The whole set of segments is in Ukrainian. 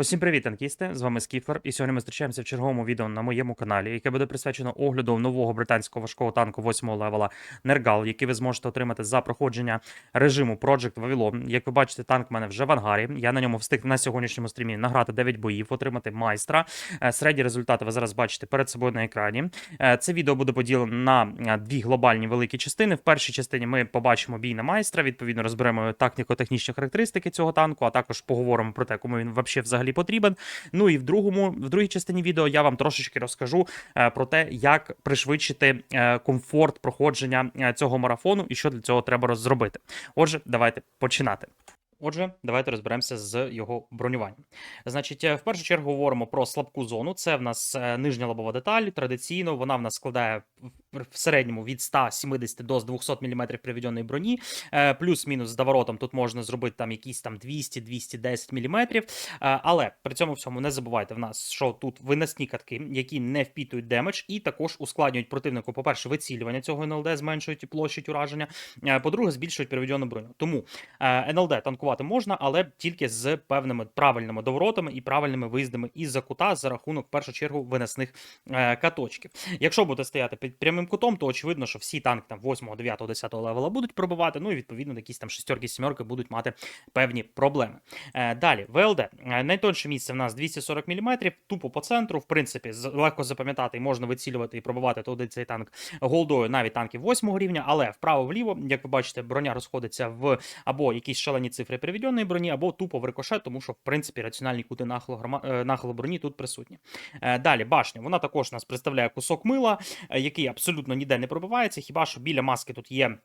Усім привіт, танкісти! З вами Скіфер, і сьогодні ми зустрічаємося в черговому відео на моєму каналі, яке буде присвячено огляду нового британського важкого танку 8 левела Нергал, який ви зможете отримати за проходження режиму Project Vavilon. Як ви бачите, танк в мене вже в ангарі. Я на ньому встиг на сьогоднішньому стрімі награти 9 боїв, отримати майстра. Е, Середні результати ви зараз бачите перед собою на екрані. Е, Це відео буде поділено на е, дві глобальні великі частини. В першій частині ми побачимо бій на майстра. Відповідно, розберемо тактико-технічні характеристики цього танку, а також поговоримо про те, кому він вообще взагалі потрібен. Ну і в другому, в другій частині відео я вам трошечки розкажу е, про те, як пришвидшити е, комфорт проходження е, цього марафону і що для цього треба зробити. Отже, давайте починати. Отже, давайте розберемося з його бронюванням. Значить, в першу чергу говоримо про слабку зону. Це в нас нижня лобова деталь. Традиційно вона в нас складає в- середньому від 170 до 200 мм приведеної броні. Е, Плюс-мінус з доворотом тут можна зробити там якісь там 200-210 мм. Але при цьому всьому не забувайте в нас, що тут виносні катки, які не впітують демедж, і також ускладнюють противнику, по-перше, вицілювання цього НЛД, зменшують площадь ураження. Е, По-друге, збільшують приведену броню. Тому Е, НЛД танкувати можна, але тільки з певними правильними доворотами і правильними виїздами із-за кута за рахунок, в першу чергу, винесних е, каточків. Якщо буде стояти під прямим кутом, то очевидно, що всі танки там 8, 9, 10 левела будуть пробивати. Ну і відповідно якісь там шестерки, сімерки будуть мати певні проблеми. Е, далі, ВЛД. Е, Найтонше місце в нас 240 мм, тупо по центру. В принципі, легко запам'ятати можна вицілювати і пробивати туди цей танк голдою, навіть танків 8 рівня, але вправо-вліво, як ви бачите, броня розходиться в або якісь шалені цифри приведеної броні, або тупо в рикошет, тому що в принципі раціональні кути нахилу, е, броні тут присутні. Далі башня. Вона також нас представляє кусок мила, який абсолютно ніде не пробивається. Хіба що біля маски тут є.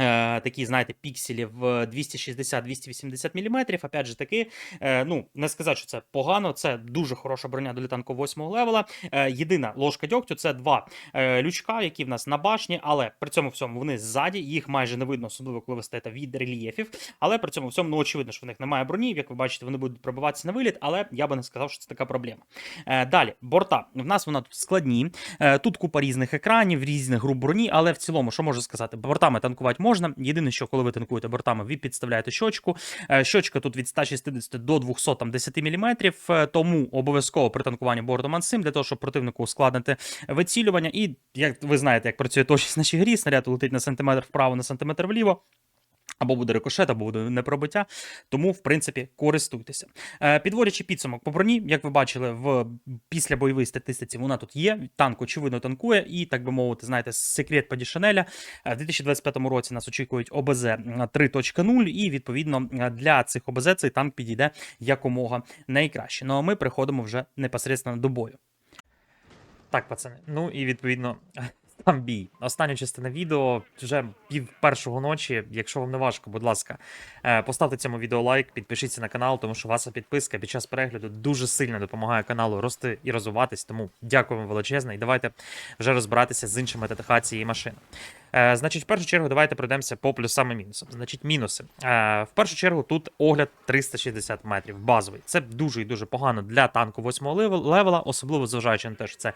Е, Такі, знаєте, пікселі в 260-280 мм. Опять же таки, е, ну не сказати, що це погано. Це дуже хороша броня до танку 8 левела. Єдина ложка дьогтю це два лючка, які в нас на башні, але при цьому всьому вони ззаді, їх майже не видно, особливо коли ви стоїте від рельєфів. Але при цьому всьому ну, очевидно, що в них немає броні. Як ви бачите, вони будуть пробиватися на виліт, але я би не сказав, що це така проблема. Е, далі, борта. В нас вона тут складні. Е, тут купа різних екранів, різних груп броні, але в цілому, що можу сказати, бортами танкувати можна. Єдине, що коли ви танкуєте бортами, ви підставляєте щочку. Е, щочка тут від 160 до 210 мм, е, тому обов'язково при танкуванні бортом ансим для того, щоб противнику ускладнити вицілювання. І як ви знаєте, як працює точність в нашій грі, снаряд летить на сантиметр вправо, на сантиметр вліво. Або буде рикошет, або буде непробиття. Тому, в принципі, користуйтеся. Е, підводячи підсумок по броні, як ви бачили, в після бойовій статистиці вона тут є. Танк, очевидно, танкує, і, так би мовити, знаєте, секрет Падішанеля. Е, В 2025 році нас очікують ОБЗ 3.0, і відповідно е, для цих ОБЗ цей танк підійде якомога найкраще. Ну а ми переходимо вже непосередньо до бою. Так, пацани. Ну і відповідно. Там бій. Остання частина відео вже пів першого ночі. Якщо вам не важко, будь ласка, е, поставте цьому відео лайк, підпишіться на канал, тому що ваша підписка під час перегляду дуже сильно допомагає каналу рости і розвиватись. Тому дякую вам величезне. І давайте вже розбиратися з іншими ТТХ цієї машини. Е, значить, в першу чергу, давайте пройдемося по плюсам і мінусам. Значить, мінуси. Е, в першу чергу, тут огляд 360 метрів, базовий. Це дуже і дуже погано для танку 8 левела, особливо зважаючи на те, що це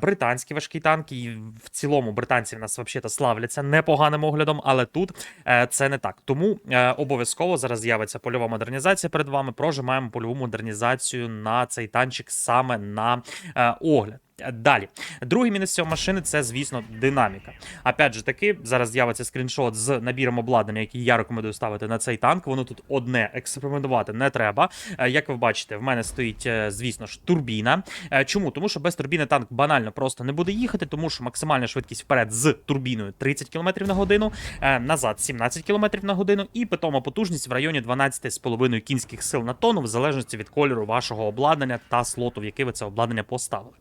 британські важкі танки. І в цілому британці в нас взагалі славляться непоганим оглядом, але тут е, це не так. Тому е, обов'язково зараз з'явиться польова модернізація перед вами. Прожимаємо польову модернізацію на цей танчик саме на е, огляд. Е, Далі, другий мінус цієї машини це, звісно, динаміка. Опять же таки, зараз з'явиться скріншот з набіром обладнання, який я рекомендую ставити на цей танк. Воно тут одне експериментувати не треба. Е, Як ви бачите, в мене стоїть, е, звісно ж, турбіна. Чому? Тому що без турбіни танк банально просто не буде їхати, тому що максимальна швидкість вперед з турбіною 30 км на годину, назад 17 км на годину, і питома потужність в районі 12,5 кінських сил на тонну, в залежності від кольору вашого обладнання та слоту, в який ви це обладнання поставили.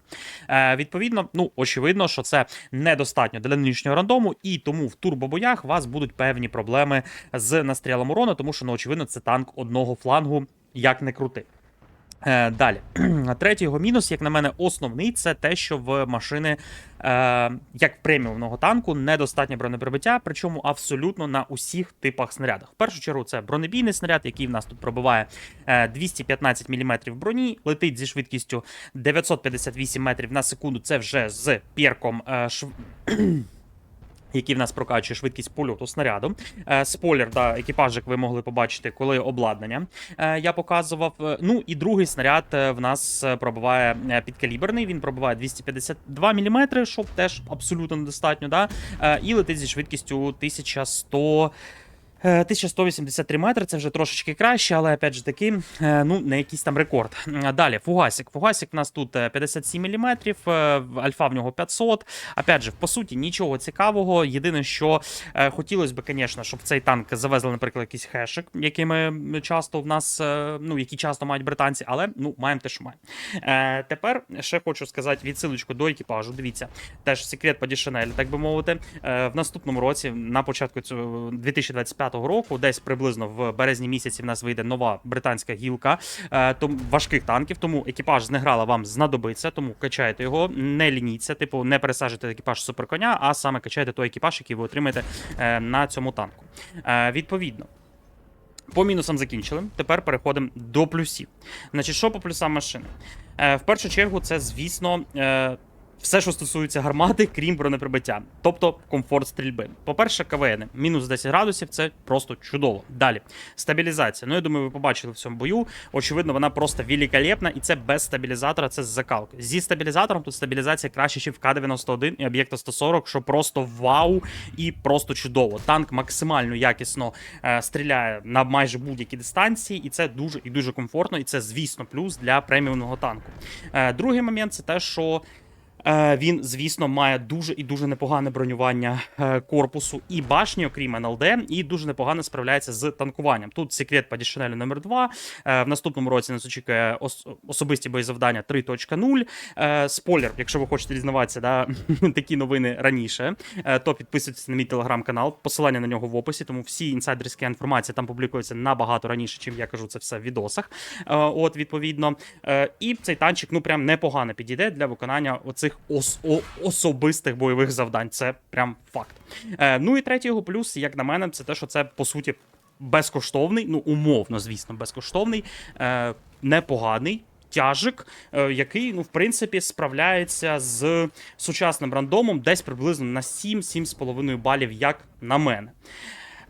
Е, відповідно, ну очевидно, що це недостатньо для нинішнього рандому, і тому в турбобоях у вас будуть певні проблеми з настрілом урона, тому що ну, очевидно, це танк одного флангу, як не крути. Е, далі, третій його мінус, як на мене, основний це те, що в машини, е, як преміумного танку, недостатньо бронепробиття, причому абсолютно на усіх типах снарядах. В першу чергу, це бронебійний снаряд, який в нас тут пробиває е, 215 мм броні, летить зі швидкістю 958 метрів на секунду. Це вже з перком е, шв... який в нас прокачує швидкість польоту снаряду. Е, спойлер, да, екіпажик ви могли побачити, коли обладнання е, я показував. Е, Ну і другий снаряд в нас пробиває підкаліберний. Він пробиває 252 мм, що теж абсолютно недостатньо. Да? І летить зі швидкістю 1100. Е, 1183 метри, це вже трошечки краще, але опять же таки, е, ну, не якийсь там рекорд. Далі, фугасик. Фугасик у нас тут е, 57 мм, альфа в нього 500. Опять же, по суті, нічого цікавого. Єдине, що е, хотілося б, звісно, щоб в цей танк завезли, наприклад, якийсь хешик, якими часто в нас, е, ну, які часто мають британці, але ну, маємо те, що маємо. Е, тепер ще хочу сказати відсилочку до екіпажу. Дивіться, теж секрет по Дішанель, так би мовити. Е, в наступному році, на початку цього 2025 року, десь приблизно в березні місяці, в нас вийде нова британська гілка е, тому, важких танків. Тому екіпаж з неграла вам знадобиться, тому качайте його, не лініться, типу, не пересаджуйте екіпаж суперконя, а саме качайте той екіпаж, який ви отримаєте е, на цьому танку. Е, відповідно. По мінусам закінчили. Тепер переходимо до плюсів. Значить, що по плюсам машини? Е, в першу чергу, це, звісно, е, все, що стосується гармати, крім бронеприбиття, тобто комфорт стрільби. По-перше, КВН мінус 10 градусів це просто чудово. Далі стабілізація. Ну, я думаю, ви побачили в цьому бою. Очевидно, вона просто великолепна, і це без стабілізатора, це з закалки. Зі стабілізатором тут стабілізація краще, ніж в К-91 і об'єкта 140, що просто вау і просто чудово. Танк максимально якісно е, стріляє на майже будь-які дистанції, і це дуже і дуже комфортно, і це, звісно, плюс для преміумного танку. Е, другий момент це те, що. Е, Він, звісно, має дуже і дуже непогане бронювання е, корпусу і башні, окрім НЛД, і дуже непогано справляється з танкуванням. Тут секрет по Дішанелю номер 2 Е, В наступному році нас очікує ос- особисті боєзавдання 3.0. Е, Спойлер, якщо ви хочете дізнаватися, да, такі новини раніше, то підписуйтесь на мій телеграм-канал. Посилання на нього в описі, тому всі інсайдерські інформація там публікується набагато раніше, чим я кажу це все в відосах. От, відповідно. І цей танчик ну прям непогано підійде для виконання оцих ос- о- особистих бойових завдань. Це прям факт. Е, Ну і третій його плюс, як на мене, це те, що це по суті безкоштовний, ну умовно, звісно, безкоштовний, е, непоганий. Тяжик, е, який, ну, в принципі, справляється з сучасним рандомом десь приблизно на 7-7,5 балів, як на мене.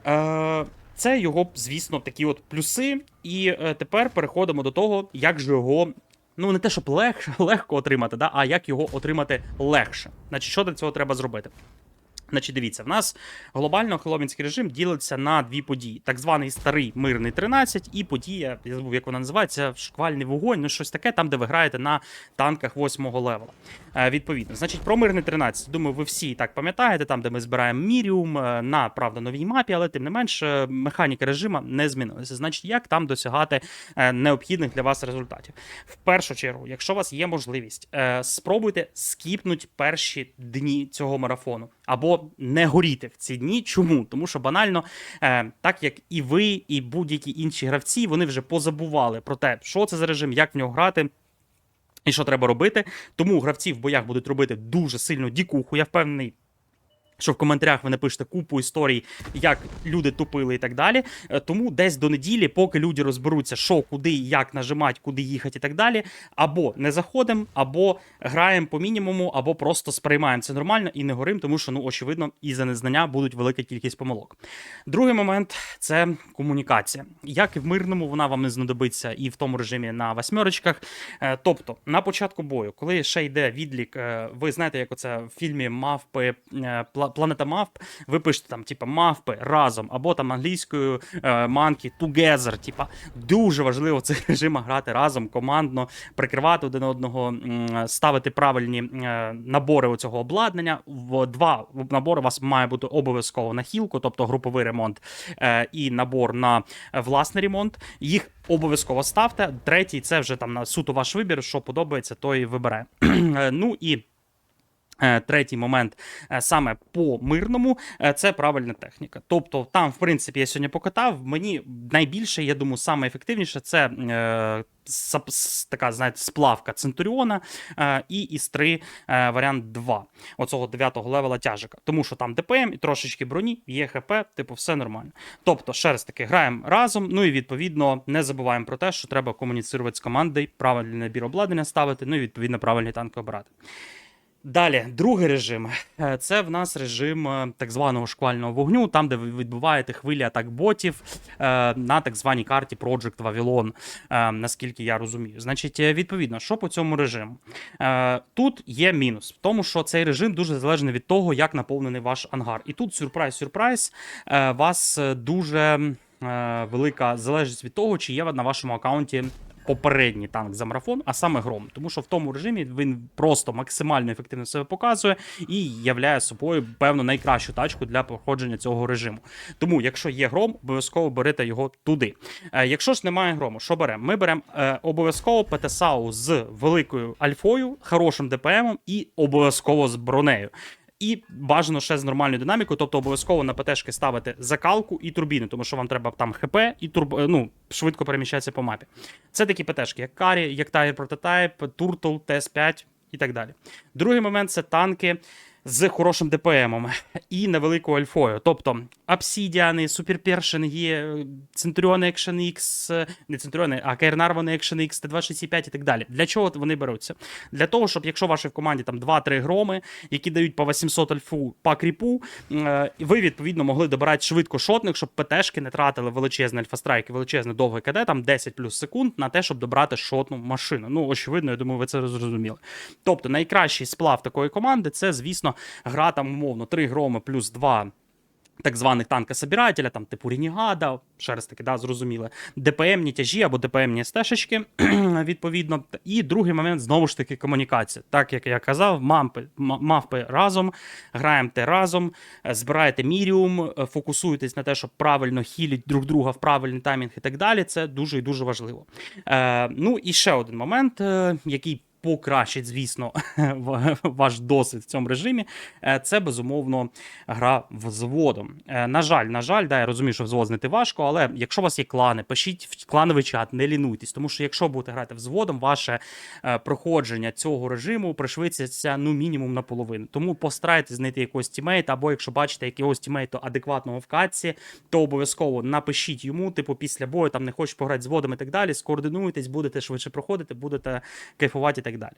Е, це його, звісно, такі от плюси. І е, тепер переходимо до того, як же його. Ну, не те, щоб лег, легко отримати, да, а як його отримати легше. Значить, що для цього треба зробити? Значить, дивіться, в нас глобально хеловінський режим ділиться на дві події: так званий старий мирний 13 і подія, я забув, як вона називається, шквальний вогонь, ну щось таке, там, де ви граєте на танках 8-го левела. Е, відповідно, значить, про мирний 13, думаю, ви всі так пам'ятаєте, там, де ми збираємо Міріум е, на правда новій мапі, але тим не менш, е, механіка режиму не змінилася. Значить, як там досягати е, необхідних для вас результатів? В першу чергу, якщо у вас є можливість, е, спробуйте скіпнути перші дні цього марафону або не горіти в ці дні. Чому? Тому що банально, е, так як і ви, і будь-які інші гравці, вони вже позабували про те, що це за режим, як в нього грати. І що треба робити, тому гравці в боях будуть робити дуже сильно дікуху. Я впевнений, що в коментарях ви напишете купу історій, як люди тупили і так далі. Е, Тому десь до неділі, поки люди розберуться, що, куди, як нажимати, куди їхати і так далі, або не заходимо, або граємо по мінімуму, або просто сприймаємо це нормально і не горим, тому що, ну, очевидно, і за незнання будуть велика кількість помилок. Другий момент це комунікація. Як і в мирному, вона вам не знадобиться і в тому режимі на восьмерочках. Е, Тобто, на початку бою, коли ще йде відлік, е, ви знаєте, як оце в фільмі мавпи е, «Пла- Планета мавп, ви пишете там, типа, мавпи разом, або там англійською е, манки together. Типа, дуже важливо в цих грати разом, командно, прикривати один одного, ставити правильні е, набори цього обладнання. В два набори у вас має бути обов'язково на хілку, тобто груповий ремонт е, і набор на власний ремонт. Їх обов'язково ставте. Третій це вже там на суто ваш вибір. Що подобається, той вибере. Ну і. Е, Третій момент е, саме по мирному е, це правильна техніка. Тобто, там, в принципі, я сьогодні покатав. Мені найбільше, я думаю, саме ефективніше це е, така, знаєте, сплавка Центуріона е, і 3 е, варіант 2 оцього 9-го левела тяжика. Тому що там ДПМ і трошечки броні, є ХП, типу, все нормально. Тобто, ще раз таки, граємо разом. Ну і відповідно не забуваємо про те, що треба комуніцирувати з командою, правильний набір обладнання ставити, ну і відповідно правильний танк обирати. Далі, другий режим. Е, Це в нас режим е, так званого шквального вогню, там, де ви відбуваєте хвилі атак ботів е, на так званій карті Project е, наскільки я розумію. Значить, відповідно, що по цьому режиму? Тут є мінус в тому, що цей режим дуже залежний від того, як наповнений ваш ангар. І тут сюрприз-сюрприз, вас дуже велика залежність від того, чи є на вашому аккаунті попередній танк за марафон, а саме гром. Тому що в тому режимі він просто максимально ефективно себе показує і являє собою певно найкращу тачку для проходження цього режиму. Тому, якщо є гром, обов'язково берете його туди. Е, якщо ж немає грому, що беремо? Ми беремо е, обов'язково ПТСАУ з великою альфою, хорошим ДПМом і обов'язково з бронею. І бажано ще з нормальною динамікою, тобто обов'язково на ПТшки ставити закалку і турбіни, тому що вам треба там ХП і турб... ну, швидко переміщатися по мапі. Це такі ПТшки, як Карі, як Тайр Прототайп, Туртл, ТС5 і так далі. Другий момент це танки з хорошим ДПМом і невеликою альфою. Тобто Обсідіани, Суперпершин є, Центуріони Action X, не Центуріони, а Кейрнарвони Action X, Т265 і так далі. Для чого вони беруться? Для того, щоб якщо ваші в команді там 2-3 громи, які дають по 800 альфу по кріпу, е, ви відповідно могли добирати швидко шотних, щоб ПТшки не тратили величезний альфастрайк і величезне довге КД, там 10 плюс секунд на те, щоб добрати шотну машину. Ну, очевидно, я думаю, ви це зрозуміли. Тобто найкращий сплав такої команди це, звісно, гра там умовно 3 громи плюс 2 так званих танка собирателя, там типу Ренігада, ще раз таки, да, зрозуміло, ДПМні тяжі або ДПМні стежечки, відповідно. І другий момент знову ж таки комунікація. Так як я казав, мампи, мавпи разом, граємо те разом, е, збираєте міріум, е, фокусуєтесь на те, щоб правильно хіліть друг друга в правильний таймінг і так далі. Це дуже і дуже важливо. Е, ну і ще один момент, е, який. Покращить, звісно, ваш досвід в цьому режимі. Е, Це безумовно гра взводом. Е, На жаль, на жаль, да, я розумію, що взвод знайти важко, але якщо у вас є клани, пишіть в клановий чат, не лінуйтесь, тому що якщо будете грати взводом, ваше е, проходження цього режиму пришвидшиться ну мінімум наполовину. Тому постарайтесь знайти якогось тімейта, або якщо бачите якогось тімейта адекватного в катці, то обов'язково напишіть йому, типу, після бою там не хочеш пограти взводом і так далі. Скоординуйтесь, будете швидше проходити, будете кайфувати так далі.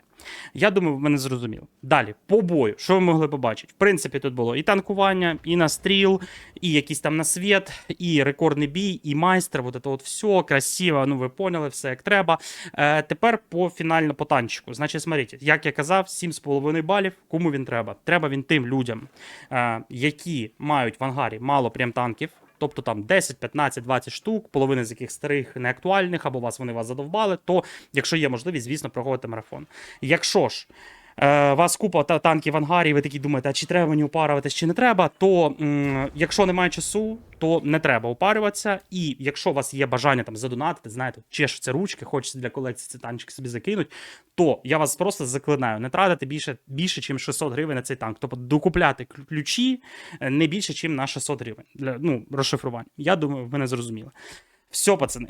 Я думаю, мене зрозуміли. Далі, по бою, що ви могли побачити? В принципі, тут було і танкування, і настріл, і якийсь там насвіт, і рекордний бій, і майстер. Вот це от все красиво. Ну ви поняли, все як треба. Е, тепер по фінально по танчику. Значить, смотрите, як я казав, 7,5 балів. Кому він треба? Треба він тим людям, е, які мають в ангарі мало прям танків. Тобто там 10, 15, 20 штук, половина з яких старих неактуальних, або вас вони вас задовбали, то якщо є можливість, звісно, проходити марафон. Якщо ж е, вас купа та- танків в ангарі, ви такі думаєте, а чи треба мені упарюватись, чи не треба, то якщо немає часу, то не треба упарюватися. І якщо у вас є бажання там задонатити, знаєте, чешуться ручки, хочеться для колекції ці танчики собі закинуть, то я вас просто заклинаю, не тратити більше, більше ніж 600 гривень на цей танк. Тобто докупляти ключі е, не більше, ніж на 600 гривень для ну, розшифрування. Я думаю, ви мене зрозуміли. Все, пацани.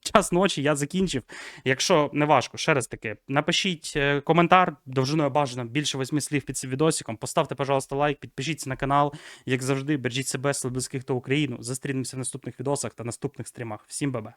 Час ночі я закінчив. Якщо не важко, ще раз таки, напишіть е, коментар, довжиною бажано більше восьми слів під цим відосиком. Поставте, пожалуйста, лайк, підпишіться на канал. Як завжди, бережіть себе, слабких та Україну. Зустрінемося в наступних відосах та наступних стрімах. Всім бабе.